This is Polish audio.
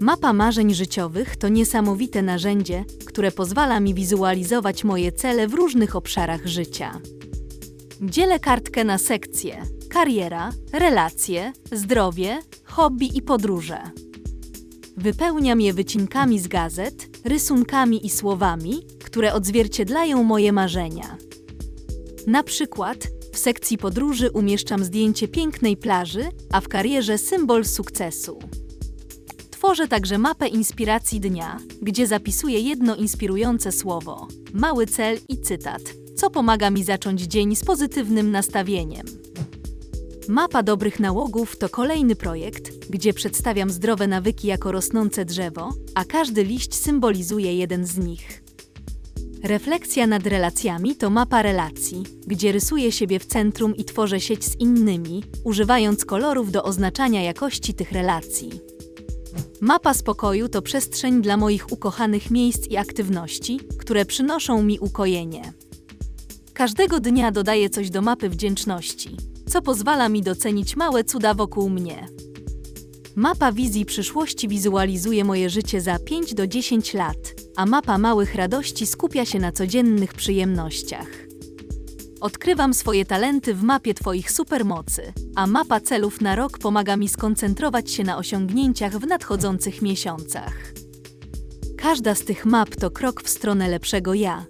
Mapa marzeń życiowych to niesamowite narzędzie, które pozwala mi wizualizować moje cele w różnych obszarach życia. Dzielę kartkę na sekcje: kariera, relacje, zdrowie, hobby i podróże. Wypełniam je wycinkami z gazet, rysunkami i słowami, które odzwierciedlają moje marzenia. Na przykład w sekcji podróży umieszczam zdjęcie pięknej plaży, a w karierze symbol sukcesu. Tworzę także mapę inspiracji dnia, gdzie zapisuję jedno inspirujące słowo, mały cel i cytat, co pomaga mi zacząć dzień z pozytywnym nastawieniem. Mapa dobrych nałogów to kolejny projekt, gdzie przedstawiam zdrowe nawyki jako rosnące drzewo, a każdy liść symbolizuje jeden z nich. Refleksja nad relacjami to mapa relacji, gdzie rysuję siebie w centrum i tworzę sieć z innymi, używając kolorów do oznaczania jakości tych relacji. Mapa spokoju to przestrzeń dla moich ukochanych miejsc i aktywności, które przynoszą mi ukojenie. Każdego dnia dodaję coś do mapy wdzięczności, co pozwala mi docenić małe cuda wokół mnie. Mapa wizji przyszłości wizualizuje moje życie za 5 do 10 lat, a mapa małych radości skupia się na codziennych przyjemnościach. Odkrywam swoje talenty w mapie Twoich supermocy, a mapa celów na rok pomaga mi skoncentrować się na osiągnięciach w nadchodzących miesiącach. Każda z tych map to krok w stronę lepszego ja,